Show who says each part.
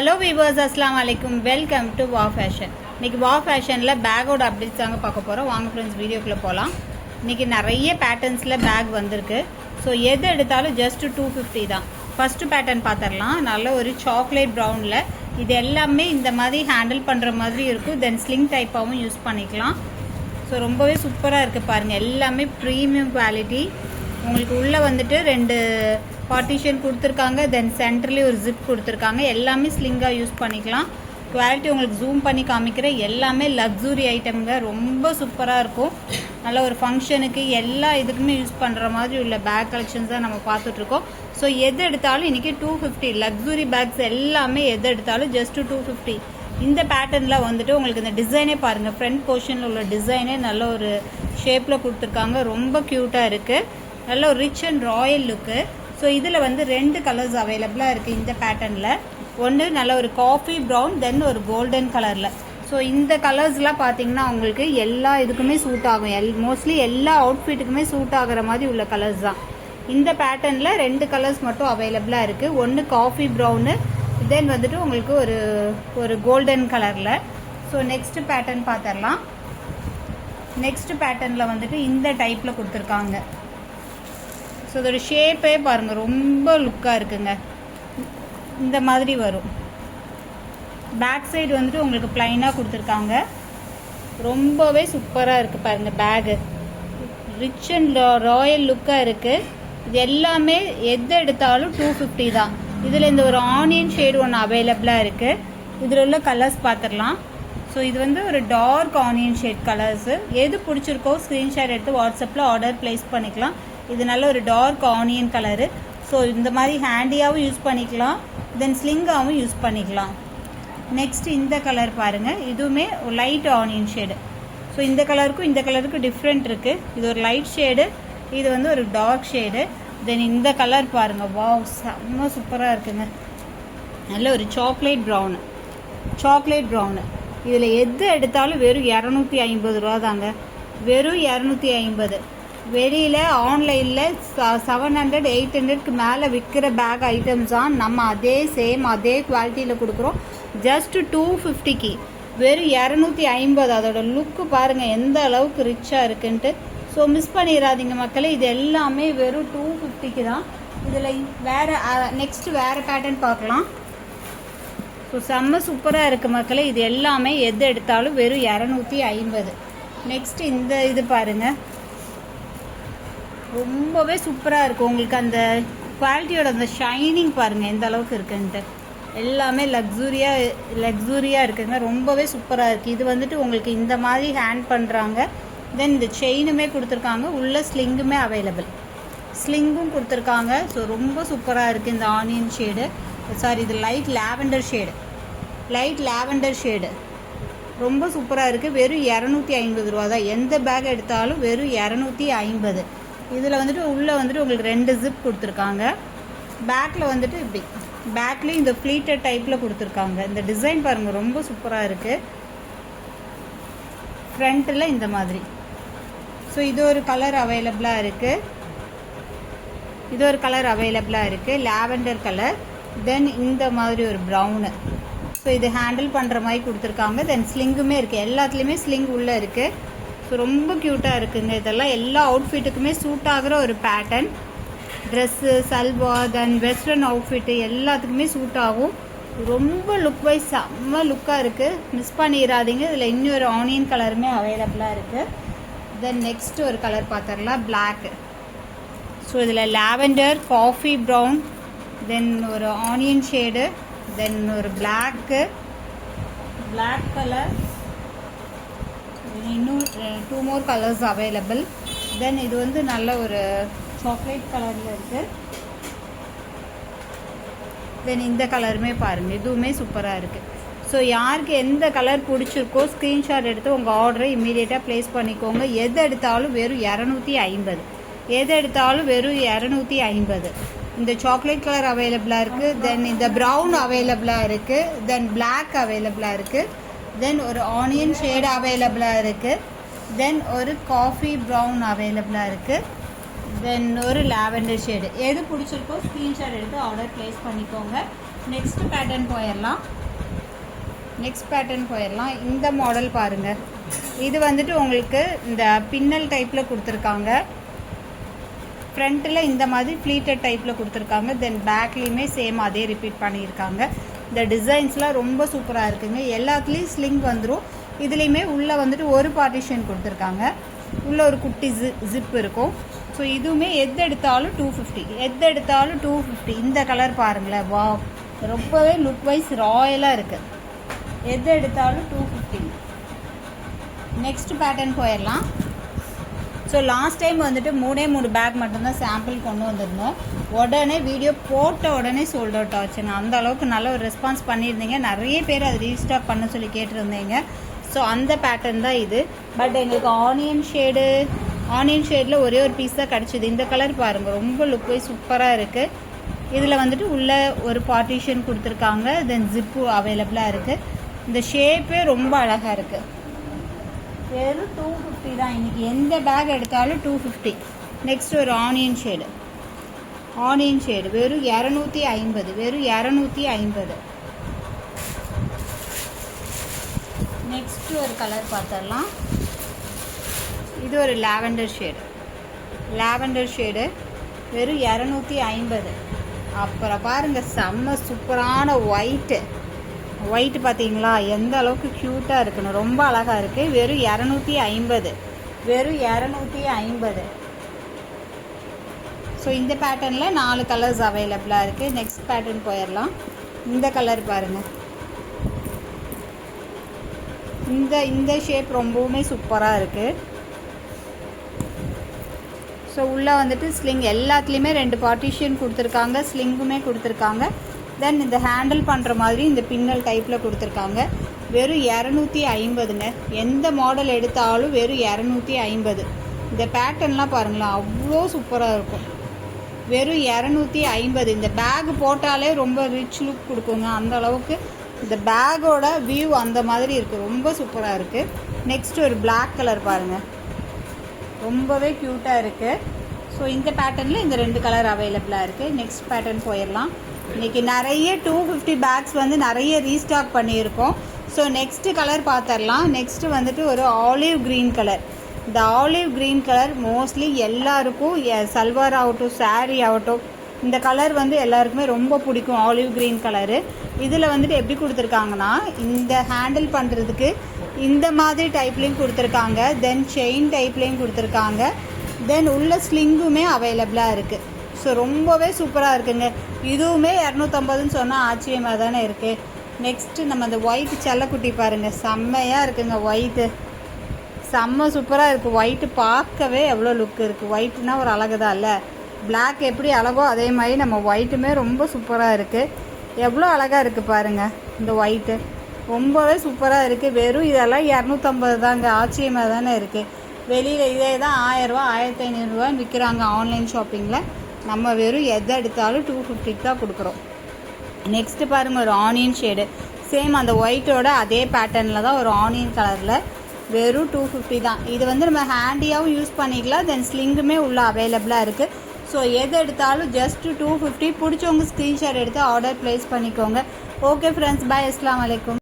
Speaker 1: Hello viewers அஸ்லாம் வலைக்கும் welcome to வா ஃபேஷன் இன்றைக்கி வா ஃபேஷனில் பேக்கோட அப்டேட்ஸ் தாங்க பார்க்க போகிறோம் வாங்க ஃப்ரெண்ட்ஸ் வீடியோக்குள்ளே போகலாம் இன்றைக்கி நிறைய பேட்டர்ன்ஸில் பேக் வந்திருக்கு. ஸோ எது எடுத்தாலும் ஜஸ்ட் டூ ஃபிஃப்டி தான். ஃபஸ்ட்டு பேட்டர்ன் பார்த்துடலாம். நல்ல ஒரு சாக்லேட் ப்ரௌனில் இது எல்லாமே இந்த மாதிரி ஹேண்டில் பண்ணுற மாதிரி இருக்கும். தென் ஸ்லிங் டைப்பாகவும் யூஸ் பண்ணிக்கலாம். ஸோ ரொம்பவே சூப்பராக இருக்குது பாருங்கள் எல்லாமே ப்ரீமியம் குவாலிட்டி உங்களுக்கு உள்ளே வந்துட்டு ரெண்டு பார்ட்டிஷன் கொடுத்துருக்காங்க தென் சென்டர்லேயும் ஒரு ஜிப் கொடுத்துருக்காங்க. எல்லாமே ஸ்லிங்காக யூஸ் பண்ணிக்கலாம். குவாலிட்டி உங்களுக்கு ஜூம் பண்ணி காமிக்கிற எல்லாமே லக்ஸுரி ஐட்டம்ங்க ரொம்ப சூப்பராக இருக்கும். நல்ல ஒரு ஃபங்க்ஷனுக்கு எல்லா இதுக்குமே யூஸ் பண்ணுற மாதிரி உள்ள பேக் கலெக்ஷன்ஸ் தான் நம்ம பார்த்துட்ருக்கோம். ஸோ எது எடுத்தாலும் இன்றைக்கி டூ ஃபிஃப்டி லக்ஸுரி பேக்ஸ் எல்லாமே எது எடுத்தாலும் ஜஸ்ட் டூ ஃபிஃப்டி இந்த பேட்டர்னில் வந்துட்டு உங்களுக்கு இந்த டிசைனே பாருங்கள் ஃப்ரண்ட் போர்ஷனில் உள்ள டிசைனே நல்ல ஒரு ஷேப்பில் கொடுத்துருக்காங்க. ரொம்ப க்யூட்டாக இருக்குது நல்ல ஒரு rich and royal look so இதில் வந்து ரெண்டு கலர்ஸ் அவைலபிளாக இருக்குது இந்த பேட்டர்னில் ஒன்று நல்ல ஒரு காஃபி ப்ரௌன் தென் ஒரு கோல்டன் கலரில் ஸோ இந்த கலர்ஸ்லாம் பார்த்தீங்கன்னா உங்களுக்கு எல்லா இதுக்குமே சூட் ஆகும். எல் மோஸ்ட்லி எல்லா அவுட்ஃபிட்டுக்குமே சூட் ஆகிற மாதிரி உள்ள கலர்ஸ் தான். இந்த பேட்டர்னில் ரெண்டு கலர்ஸ் மட்டும் அவைலபிளாக இருக்குது ஒன்று காஃபி ப்ரௌனு தென் வந்துட்டு உங்களுக்கு ஒரு ஒரு கோல்டன் கலரில் ஸோ நெக்ஸ்ட்டு பேட்டர்ன் பார்த்துடலாம் நெக்ஸ்ட் பேட்டர்னில் வந்துட்டு இந்த டைப்பில் கொடுத்துருக்காங்க. ஸோ இதோட ஷேப்பே பாருங்கள் ரொம்ப லுக்காக இருக்குங்க. இந்த மாதிரி வரும். பேக் சைடு வந்துட்டு உங்களுக்கு ப்ளைனாக கொடுத்துருக்காங்க. ரொம்பவே சூப்பராக இருக்குது பாருங்கள் பேகு ரிச் அண்ட் ராயல் லுக்காக இருக்குது இது எல்லாமே எது எடுத்தாலும் டூ ஃபிஃப்டி தான். இதில் இந்த ஒரு ஆனியன் ஷேடு ஒன்று அவைலபிளாக இருக்குது இதில் உள்ள கலர்ஸ் பார்த்துடலாம் ஸோ இது வந்து ஒரு டார்க் ஆனியன் ஷேட் கலர்ஸு எது பிடிச்சிருக்கோ ஸ்க்ரீன்ஷாட் எடுத்து வாட்ஸ்அப்பில் ஆர்டர் ப்ளேஸ் பண்ணிக்கலாம். இது நல்ல ஒரு டார்க் ஆனியன் கலரு ஸோ இந்த மாதிரி ஹேண்டியாகவும் யூஸ் பண்ணிக்கலாம். தென் ஸ்லிங்காகவும் யூஸ் பண்ணிக்கலாம். நெக்ஸ்ட் இந்த கலர் பாருங்கள் இதுவுமே லைட் ஆனியன் ஷேடு ஸோ இந்த கலருக்கும் இந்த கலருக்கும் டிஃப்ரெண்ட் இருக்குது இது ஒரு லைட் ஷேடு இது வந்து ஒரு டார்க் ஷேடு தென் இந்த கலர் பாருங்கள் வாவ் செம்ம சூப்பராக இருக்குங்க. நல்ல ஒரு சாக்லேட் ப்ரௌனு சாக்லேட் ப்ரௌனு இதில் எது எடுத்தாலும் வெறும் இரநூத்தி ஐம்பது ரூபா தாங்க வெறும் இரநூத்தி ஐம்பது. வெளியில் ஆன்லைனில் செவன் ஹண்ட்ரட் எயிட் ஹண்ட்ரட்க்கு மேலே விற்கிற பேக் ஐட்டம்ஸ் தான் நம்ம அதே சேம் அதே குவாலிட்டியில் கொடுக்குறோம். ஜஸ்ட் டூ ஃபிஃப்டிக்கு வெறும் இரநூத்தி ஐம்பது. அதோட லுக்கு பாருங்கள் எந்த அளவுக்கு ரிச்சாக இருக்குன்ட்டு. ஸோ மிஸ் பண்ணிடாதீங்க மக்களே. இது எல்லாமே வெறும் டூ ஃபிஃப்டிக்கு தான். இதில் வேறு நெக்ஸ்ட் வேறு பேட்டர்ன் பார்க்கலாம். ஸோ செம்ம சூப்பராக இருக்குது மக்களே. இது எல்லாமே எது எடுத்தாலும் வெறும் இரநூத்தி ஐம்பது. நெக்ஸ்ட் இந்த இது பாருங்கள் ரொம்பவே சூப்பராக இருக்கும். உங்களுக்கு அந்த குவாலிட்டியோட அந்த ஷைனிங் பாருங்கள் எந்த அளவுக்கு இருக்குன்ட்டு. எல்லாமே லக்ஸூரியாக லக்ஸூரியாக இருக்குங்க. ரொம்பவே சூப்பராக இருக்குது இது வந்துட்டு உங்களுக்கு இந்த மாதிரி ஹேண்ட் பண்ணுறாங்க தென் இந்த செயினுமே கொடுத்துருக்காங்க. உள்ள ஸ்லிங்குமே அவைலபிள் ஸ்லிங்கும் கொடுத்துருக்காங்க. ஸோ ரொம்ப சூப்பராக இருக்குது இந்த ஆனியன் ஷேடு சாரி இது light lavender shade light lavender shade ரொம்ப சூப்பராக இருக்குது வெறும் இரநூத்தி ஐம்பது ரூபா தான். எந்த பேக் எடுத்தாலும் வெறும் இரநூத்தி ஐம்பது. இதில் வந்துட்டு உள்ளே வந்துட்டு உங்களுக்கு ரெண்டு ஜிப் கொடுத்துருக்காங்க. பேக்கில் வந்துட்டு இப்படி. பேக்லேயும் இந்த ஃப்ளீட்டட் டைப்பில் கொடுத்துருக்காங்க. இந்த டிசைன் பாருங்கள் ரொம்ப சூப்பராக இருக்குது ஃப்ரண்ட்டில் இந்த மாதிரி. ஸோ இது ஒரு கலர் அவைலபிளாக இருக்குது இது ஒரு கலர் அவைலபிளாக இருக்குது லாவெண்டர் கலர் தென் இந்த மாதிரி ஒரு ப்ரௌனு ஸோ இது ஹேண்டில் பண்ணுற மாதிரி கொடுத்துருக்காங்க. தென் ஸ்லிங்குமே இருக்குது எல்லாத்துலேயுமே ஸ்லிங் உள்ளே இருக்குது ரொம்ப க்யூட்டாக இருக்குங்க. இதெல்லாம் எல்லா அவுட்ஃபிட்டுக்குமே சூட் ஆகிற ஒரு pattern dress salwar then western outfit எல்லாத்துக்குமே சூட் ஆகும். ரொம்ப லுக் வைஸ் செம்ம லுக்காக இருக்குது மிஸ் பண்ணிடாதீங்க. இதில் இன்னொரு ஆனியன் கலருமே அவைலபிளாக இருக்குது தென் நெக்ஸ்ட் ஒரு கலர் பார்த்துடலாம். பிளாக்கு ஸோ இதில் லாவெண்டர் காஃபி ப்ரௌன் தென் ஒரு ஆனியன் ஷேடு தென் ஒரு பிளாக்கு பிளாக் கலர் இன்னும் two more colours available then இது வந்து நல்ல ஒரு சாக்லேட் கலரில் இருக்குது தென் இந்த கலருமே பாருங்கள் இதுவுமே சூப்பராக இருக்குது ஸோ யாருக்கு எந்த கலர் பிடிச்சிருக்கோ ஸ்க்ரீன்ஷாட் எடுத்து உங்கள் ஆர்டரை இம்மீடியட்டாக ப்ளேஸ் பண்ணிக்கோங்க. எது எடுத்தாலும் வெறும் இரநூத்தி ஐம்பது. எது எடுத்தாலும் வெறும் இரநூத்தி ஐம்பது. இந்த சாக்லேட் கலர் அவைலபிளாக இருக்குது தென் இந்த ப்ரௌன் அவைலபிளாக இருக்குது தென் பிளாக் அவைலபிளாக இருக்குது தென் ஒரு ஆனியன் ஷேடு அவைலபிளாக இருக்குது தென் ஒரு காஃபி ப்ரௌன் அவைலபிளாக இருக்குது தென் ஒரு லாவெண்டர் ஷேடு எது பிடிச்சிருக்கோ ஸ்க்ரீன்ஷாட் எடுத்து ஆர்டர் ப்ளேஸ் பண்ணிக்கோங்க. நெக்ஸ்ட் பேட்டர்ன் போயிடலாம் நெக்ஸ்ட் பேட்டர்ன் போயிடலாம் இந்த மாடல் பாருங்கள் இது வந்துட்டு உங்களுக்கு இந்த பின்னல் டைப்பில் கொடுத்துருக்காங்க. ஃப்ரண்ட்டில் இந்த மாதிரி ஃப்ளீட்டட் டைப்பில் கொடுத்துருக்காங்க. தென் பேக்லேயுமே சேம் அதே ரிப்பீட் பண்ணியிருக்காங்க. இந்த டிசைன்ஸ்லாம் ரொம்ப சூப்பராக இருக்குங்க. எல்லாத்துலேயும் ஸ்லிங் வந்துடும் இதுலேயுமே உள்ளே வந்துட்டு ஒரு பார்ட்டிஷன் கொடுத்துருக்காங்க. உள்ளே ஒரு குட்டி ஜி ஜிப் இருக்கும். ஸோ இதுவுமே எது எடுத்தாலும் டூ ஃபிஃப்டி எது எடுத்தாலும் டூ ஃபிஃப்டி இந்த கலர் பாருங்களேன். வா ரொம்பவே லுக் வைஸ் ராயலாக இருக்குது எது எடுத்தாலும் டூ ஃபிஃப்டி நெக்ஸ்ட் பேட்டர்ன் போயிடலாம். ஸோ லாஸ்ட் டைம் வந்துட்டு மூணே மூணு பேக் மட்டும்தான் சாம்பிள் கொண்டு வந்திருந்தோம். உடனே வீடியோ போட்ட உடனே சோல்ட் அவுட் ஆச்சுங்க அந்த அளவுக்கு நல்ல ஒரு ரெஸ்பான்ஸ் பண்ணியிருந்தீங்க. நிறைய பேர் அதை ரீஸ்டாக் பண்ண சொல்லி கேட்டிருந்தீங்க. ஸோ அந்த பேட்டர்ன் தான் இது. பட் எங்களுக்கு ஆனியன் ஷேடு ஆனியன் ஷேடில் ஒரே ஒரு பீஸ் தான் கிடச்சிது. இந்த கலர் பாருங்கள் ரொம்ப லுக் சூப்பராக இருக்குது இதில் வந்துட்டு உள்ளே ஒரு பார்ட்டிஷன் கொடுத்துருக்காங்க. தென் ஜிப்பு அவைலபிளாக இருக்குது இந்த ஷேப்பே ரொம்ப அழகாக இருக்குது வெறும் டூ ஃபிஃப்டி தான். இன்றைக்கி எந்த பேக் எடுத்தாலும் டூ ஃபிஃப்டி நெக்ஸ்ட் ஒரு ஆனியன் ஷேடு ஆனியன் ஷேடு வெறும் இரநூத்தி ஐம்பது. வெறும் இரநூத்தி ஐம்பது. நெக்ஸ்ட் ஒரு கலர் பார்த்துடலாம். இது ஒரு லாவெண்டர் ஷேடு லாவெண்டர் ஷேடு வெறும் இரநூத்தி ஐம்பது. அப்புறம் பாருங்கள் செம்ம சூப்பரான ஒயிட்டு ஒயிட் பார்த்தீங்களா? எந்த அளவுக்கு க்யூட்டாக இருக்குன்னு ரொம்ப அழகாக இருக்குது வெறும் இரநூத்தி ஐம்பது. வெறும் இரநூத்தி ஐம்பது. ஸோ இந்த பேட்டர்னில் நாலு கலர்ஸ் அவைலபிளாக இருக்குது நெக்ஸ்ட் பேட்டர்ன் போயிடலாம் இந்த கலர் பாருங்கள் இந்த இந்த ஷேப் ரொம்பவுமே சூப்பராக இருக்குது ஸோ உள்ளே வந்துட்டு ஸ்லிங் எல்லாத்துலேயுமே ரெண்டு பார்ட்டிஷன் கொடுத்துருக்காங்க. ஸ்லிங்குமே கொடுத்துருக்காங்க. தென் இந்த ஹேண்டில் பண்ணுற மாதிரி இந்த பின்னல் டைப்பில் கொடுத்துருக்காங்க. வெறும் இரநூத்தி ஐம்பதுங்க. எந்த மாடல் எடுத்தாலும் வெறும் இரநூத்தி ஐம்பது. இந்த பேட்டர்ன்லாம் பாருங்களேன் அவ்வளோ சூப்பராக இருக்கும். வெறும் இரநூத்தி ஐம்பது. இந்த பேக் போட்டாலே ரொம்ப ரிச் லுக் கொடுக்குங்க. அந்த அளவுக்கு இந்த பேக்கோட வியூ அந்த மாதிரி இருக்குது ரொம்ப சூப்பராக இருக்குது நெக்ஸ்ட் ஒரு பிளாக் கலர் பாருங்கள் ரொம்பவே க்யூட்டாக இருக்குது ஸோ இந்த பேட்டர்னில் இந்த ரெண்டு கலர் அவைலபிளாக இருக்குது நெக்ஸ்ட் பேட்டர்ன் போயிடலாம். இன்றைக்கி நிறைய டூ ஃபிஃப்டி பேக்ஸ் வந்து நிறைய ரீஸ்டாக் பண்ணியிருக்கோம். ஸோ நெக்ஸ்ட்டு கலர் பார்த்துடலாம். நெக்ஸ்ட்டு வந்துட்டு ஒரு ஆலிவ் க்ரீன் கலர் இந்த ஆலிவ் க்ரீன் கலர் மோஸ்ட்லி எல்லாருக்கும் சல்வார் ஆகட்டும் சாரீ ஆகட்டும் இந்த கலர் வந்து எல்லாருக்குமே ரொம்ப பிடிக்கும் ஆலிவ் க்ரீன் கலரு இதில் வந்துட்டு எப்படி கொடுத்துருக்காங்கன்னா இந்த ஹேண்டில் பண்ணுறதுக்கு இந்த மாதிரி டைப்லேயும் கொடுத்துருக்காங்க. தென் செயின் டைப்லேயும் கொடுத்துருக்காங்க. தென் உள்ள ஸ்லிங்குமே அவைலபிளாக இருக்குது ஸோ ரொம்பவே சூப்பராக இருக்குங்க. இதுவுமே இரநூத்தம்பதுன்னு சொன்னால் ஆச்சரியமாக தானே இருக்குது நெக்ஸ்ட்டு நம்ம அந்த ஒயிட் செல்லக்குட்டி பாருங்கள் செம்மையாக இருக்குங்க ஒயிட்டு செம்ம சூப்பராக இருக்குது ஒயிட்டு பார்க்கவே எவ்வளோ லுக் இருக்குது ஒயிட்னா ஒரு அழகு தான் இல்லை. பிளாக் எப்படி அழகோ அதே மாதிரி நம்ம ஒயிட்டுமே ரொம்ப சூப்பராக இருக்குது எவ்வளோ அழகாக இருக்குது பாருங்கள் இந்த ஒயிட்டு ரொம்பவே சூப்பராக இருக்குது வெறும் இதெல்லாம் இரநூத்தம்பது தாங்க. ஆச்சரியமாக தானே இருக்குது வெளியில் இதே தான் ஆயிரரூவா ஆயிரத்தி ஐநூறுரூவான்னு விற்கிறாங்க ஆன்லைன் ஷாப்பிங்கில் நம்ம வெறும் எதை எடுத்தாலும் டூ ஃபிஃப்டிக்கு தான் கொடுக்குறோம். நெக்ஸ்ட்டு பாருங்கள் ஒரு ஆனியன் ஷேடு சேம் அந்த ஒயிட்டோட அதே பேட்டர்னில் தான் ஒரு ஆனியன் கலரில் வெறும் டூ ஃபிஃப்டி தான். இது வந்து நம்ம ஹேண்டியாகவும் யூஸ் பண்ணிக்கலாம் தென் ஸ்லிங்குமே உள்ள அவைலபிளாக இருக்குது ஸோ எது எடுத்தாலும் ஜஸ்ட் டூ ஃபிஃப்டி பிடிச்சவங்க ஸ்க்ரீன்ஷாட் எடுத்து ஆர்டர் ப்ளேஸ் பண்ணிக்கோங்க. ஓகே ஃப்ரெண்ட்ஸ் பாய் அஸ்லாம் வலைக்கும்